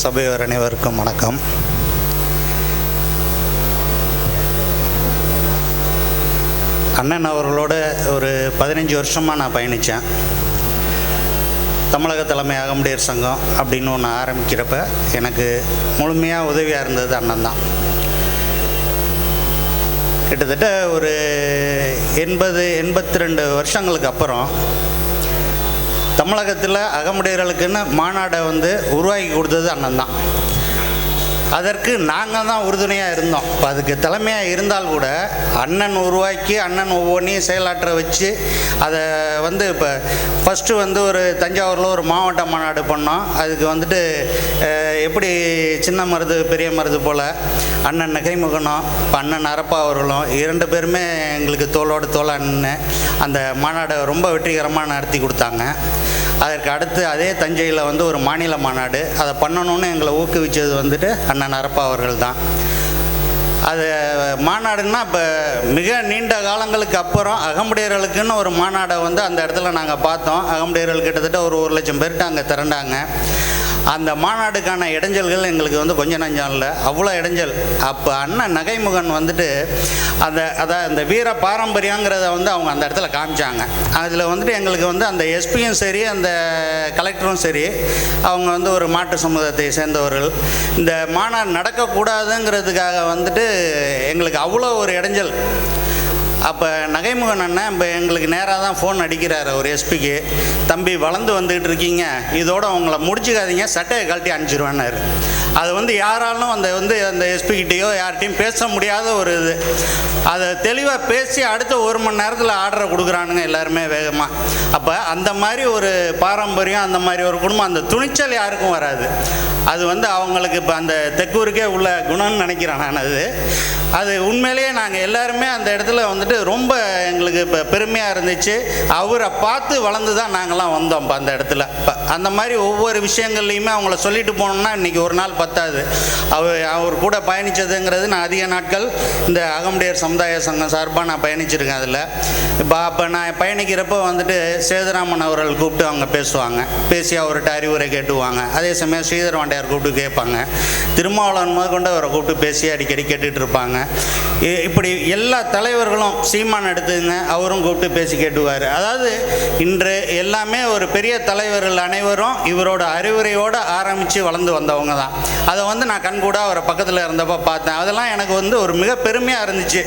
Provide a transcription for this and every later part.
சபையோர் அனைவருக்கும் வணக்கம். அண்ணன் அவர்களோட ஒரு பதினஞ்சு வருஷமாக நான் பயணித்தேன் தமிழக தலைமை அகமுடையர் சங்கம் அப்படின்னு ஒன்று ஆரம்பிக்கிறப்ப எனக்கு முழுமையாக உதவியாக இருந்தது அண்ணன் தான். கிட்டத்தட்ட ஒரு எண்பது எண்பத்தி ரெண்டு வருஷங்களுக்கு அப்புறம் தமிழகத்தில் அகமுடையர்களுக்குன்னு மாநாடை வந்து உருவாக்கி கொடுத்தது அண்ணன் தான் அதற்கு நாங்கள் தான் உறுதுணையாக இருந்தோம். இப்போ அதுக்கு தலைமையாக இருந்தால் கூட அண்ணன் உருவாக்கி அண்ணன் ஒவ்வொன்றையும் செயலாற்ற வச்சு அதை வந்து இப்போ ஃபஸ்ட்டு வந்து ஒரு தஞ்சாவூரில் ஒரு மாவட்ட மாநாடு பண்ணோம். அதுக்கு வந்துட்டு எப்படி சின்ன மருது பெரிய மருது போல் அண்ணன் நகைமுகனும் இப்போ அண்ணன் அரப்பா அவர்களும் இரண்டு பேருமே எங்களுக்கு தோளோடு தோளான்னு அந்த மாநாடை ரொம்ப வெற்றிகரமாக நடத்தி கொடுத்தாங்க. அதற்கு அடுத்து அதே தஞ்சையில் வந்து ஒரு மாநில மாநாடு. அதை பண்ணணும்னு எங்களை ஊக்குவிச்சது வந்துட்டு அண்ணன் அரப்பா அவர்கள் தான் அது மாநாடுன்னா இப்போ மிக நீண்ட காலங்களுக்கு அப்புறம் அகமுடையர்களுக்குன்னு ஒரு மாநாடை வந்து அந்த இடத்துல நாங்கள் பார்த்தோம். அகமுடையர்கள் கிட்டத்தட்ட ஒரு ஒரு லட்சம் பேர்கிட்ட அங்கே திரண்டாங்க. அந்த மாநாடுக்கான இடைஞ்சல்கள் எங்களுக்கு வந்து கொஞ்சம் நஞ்சம் இல்லை. அவ்வளோ இடைஞ்சல். அப்போ அண்ணன் நகைமுகன் வந்துட்டு அந்த அதான் இந்த வீர பாரம்பரியங்கிறத வந்து அவங்க அந்த இடத்துல காமிச்சாங்க. அதில் வந்துட்டு எங்களுக்கு வந்து அந்த எஸ்பியும் சரி அந்த கலெக்டரும் சரி அவங்க வந்து ஒரு மாற்று சமூகத்தை சேர்ந்தவர்கள். இந்த மாநாடு நடக்கக்கூடாதுங்கிறதுக்காக வந்துட்டு எங்களுக்கு அவ்வளோ ஒரு இடைஞ்சல். அப்போ நகைமுகன் அண்ணன் இப்போ எங்களுக்கு நேராக தான் ஃபோன் அடிக்கிறாரு ஒரு எஸ்பிக்கு தம்பி வளர்ந்து வந்துக்கிட்டு இருக்கீங்க. இதோட உங்களை முடிச்சுக்காதீங்க சட்டையை கழட்டி அனுப்பிச்சிருவேன்னாரு. அது வந்து யாராலும் அந்த வந்து அந்த எஸ்பிகிட்டேயோ யார்கிட்டையும் பேச முடியாத ஒரு இது. அதை தெளிவாக பேசி அடுத்த ஒரு மணி நேரத்தில் ஆர்டரை கொடுக்குறானுங்க எல்லாருமே வேகமாக அப்போ அந்த மாதிரி ஒரு பாரம்பரியம் அந்த மாதிரி ஒரு குடும்பம் அந்த துணிச்சல் யாருக்கும் வராது. அது வந்து அவங்களுக்கு இப்போ அந்த தெக்கூருக்கே உள்ள குணம்னு நினைக்கிறேன் நான் அது. அது உண்மையிலேயே நாங்கள் எல்லாருமே அந்த இடத்துல வந்துட்டு ரொம்ப எங்களுக்கு இப்போ பெருமையாக இருந்துச்சு. அவரை பார்த்து வளர்ந்து தான் நாங்களாம் வந்தோம் இப்போ அந்த இடத்துல. இப்போ அந்த மாதிரி ஒவ்வொரு விஷயங்கள்லையுமே அவங்கள சொல்லிட்டு போனோம்னா இன்றைக்கி ஒரு நாள் பத்தாது. அவர் அவர் கூட பயணித்ததுங்கிறது நான் அதிக நாட்கள் இந்த அகமுடையர் சமுதாய சங்கம் சார்பாக நான் பயணிச்சிருக்கேன் அதில். இப்போ அப்போ நான் பயணிக்கிறப்போ வந்துட்டு சேதுராமன் அவர்கள் கூப்பிட்டு அவங்க பேசுவாங்க. பேசி அவர்கிட்ட அறிவுரை கேட்டுவாங்க. அதே சமயம் ஸ்ரீதர் வாண்டையார் கூப்பிட்டு கேட்பாங்க. திருமாவளவன் முதற்கொண்டு அவரை கூப்பிட்டு பேசி அடிக்கடி கேட்டுட்டு இருப்பாங்க இ- இப்படி எல்லா தலைவர்களும் சீமான் எடுத்துங்க அவரும் கூப்பிட்டு பேசி கேட்டுவார். அதாவது இன்று எல்லாமே ஒரு பெரிய தலைவர்கள் அனைவரும் இவரோட அறிவுரையோடு ஆரம்பித்து வளர்ந்து வந்தவங்க தான் அதை வந்து நான் கண்கூட அவரை பக்கத்தில் இருந்தப்போ பார்த்தேன். அதெல்லாம் எனக்கு வந்து ஒரு மிக பெருமையாக இருந்துச்சு.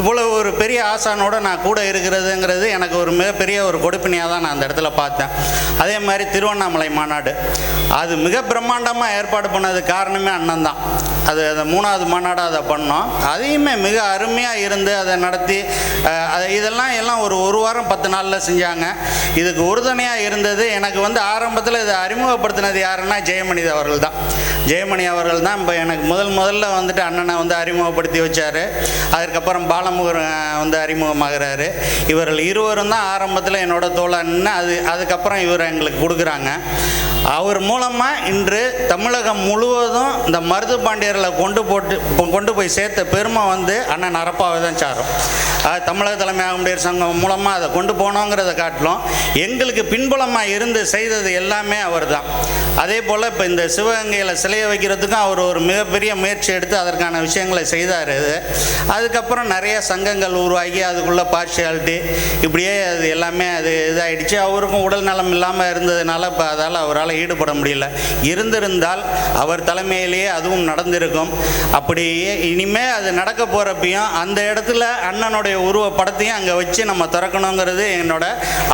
இவ்வளோ ஒரு பெரிய ஆசானோட நான் கூட இருக்கிறதுங்கிறது எனக்கு ஒரு மிகப்பெரிய ஒரு கொடுப்பினையாக தான் நான் அந்த இடத்துல பார்த்தேன். அதே மாதிரி திருவண்ணாமலை மாநாடு. அது மிக பிரம்மாண்டமாக ஏற்பாடு பண்ணது காரணமே அண்ணன் தான். அது அந்த மூணாவது மாநாடாக அதை பண்ணோம். அதையுமே மிக அருமையாக இருந்து அதை நடத்தி அதை இதெல்லாம் எல்லாம் ஒரு ஒரு வாரம் பத்து நாளில் செஞ்சாங்க. இதுக்கு உறுதுணையாக இருந்தது எனக்கு வந்து ஆரம்பத்தில் இதை அறிமுகப்படுத்தினது யாருன்னா ஜெயமணி அவர்கள் தான். ஜெயமணி அவர்கள் தான் இப்போ எனக்கு முதல் முதல்ல வந்துட்டு அண்ணனை வந்து அறிமுகப்படுத்தி வச்சார். அதுக்கப்புறம் பாலமுகர் வந்து அறிமுகமாகிறாரு. இவர்கள் இருவரும் தான் ஆரம்பத்தில் என்னோட தோழன்னு அது அதுக்கப்புறம் இவர் எங்களுக்கு கொடுக்குறாங்க. அவர் மூலமாக இன்று தமிழகம் முழுவதும் இந்த மருது பாண்டியர்களை கொண்டு போட்டு கொண்டு போய் சேர்த்த பெருமை வந்து அண்ணன் அரப்பாவை தான் சாரும். அது தமிழக தலைமை ஆகும்படியர் சங்கம் மூலமாக அதை கொண்டு போனோங்கிறத காட்டிலும் எங்களுக்கு பின்புலமாக இருந்து செய்தது எல்லாமே அவர் தான் அதே போல் இப்போ இந்த சிவகங்கையில் சிலையை வைக்கிறதுக்கும் அவர் ஒரு மிகப்பெரிய முயற்சி எடுத்து அதற்கான விஷயங்களை செய்தார் அது. அதுக்கப்புறம் நிறைய சங்கங்கள் உருவாகி அதுக்குள்ளே பார்ஷியாலிட்டி இப்படியே அது எல்லாமே அது இதாகிடுச்சு அவருக்கும் உடல் நலம் இல்லாமல் இருந்ததுனால இப்போ அதால் அவரால் ஈடுபட முடியல. இருந்திருந்தால் அவர் தலைமையிலேயே அதுவும் நடந்திருக்கும். அப்படியே இனிமே அது நடக்க போகிறப்பையும் அந்த இடத்துல அண்ணனுடைய உருவ படத்தையும் அங்கே வச்சு நம்ம திறக்கணுங்கிறது என்னோட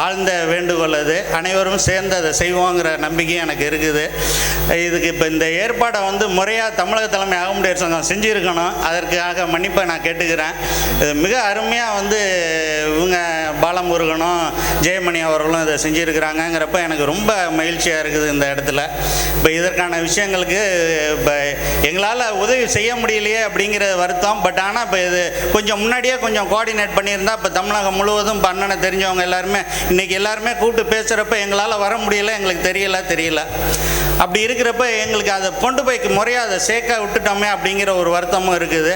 ஆழ்ந்த வேண்டுகோள் அது. அனைவரும் சேர்ந்து அதை செய்வோங்கிற நம்பிக்கையும் எனக்கு இருக்குது. இதுக்கு இப்போ இந்த ஏற்பாடை வந்து முறையாக தமிழக தலைமை அகமுடையர் சங்கம் செஞ்சுருக்கணும். அதற்காக மன்னிப்பை நான் கேட்டுக்கிறேன். இது மிக அருமையாக வந்து இவங்க பாலமுருகனும் ஜெயமணி அவர்களும் இதை செஞ்சுருக்கிறாங்கங்கிறப்ப எனக்கு ரொம்ப மகிழ்ச்சியாக இருக்குது. இந்த இடத்துல. இப்போ இதற்கான விஷயங்களுக்கு இப்போ எங்களால் உதவி செய்ய முடியலையே அப்படிங்கிற வருத்தம். பட் ஆனால் இப்போ இது கொஞ்சம் முன்னாடியே கொஞ்சம் கோஆர்டினேட் பண்ணியிருந்தா இப்போ தமிழகம் முழுவதும் இப்போ அண்ணனை தெரிஞ்சவங்க எல்லாருமே இன்றைக்கி எல்லாருமே கூப்பிட்டு பேசுகிறப்ப எங்களால் வர முடியல எங்களுக்கு தெரியல தெரியல. அப்படி இருக்கிறப்ப எங்களுக்கு அதை கொண்டு போய் முறையாக அதை சேர்க்க விட்டுட்டோமே அப்படிங்கிற ஒரு வருத்தமும் இருக்குது.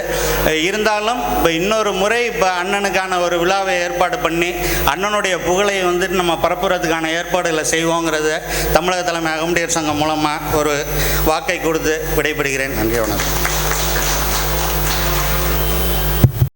இருந்தாலும் இப்போ இன்னொரு முறை இப்போ அண்ணனுக்கான ஒரு விழாவை ஏற்பாடு பண்ணி அண்ணனுடைய புகழை வந்துட்டு நம்ம பரப்புறதுக்கான ஏற்பாடுகளை செய்வோங்கிறது தமிழக தலைமை அகமுடையர் சங்கம் மூலமாக ஒரு வாக்கை கொடுத்து விடைபெறுகிறேன். நன்றி வணக்கம்.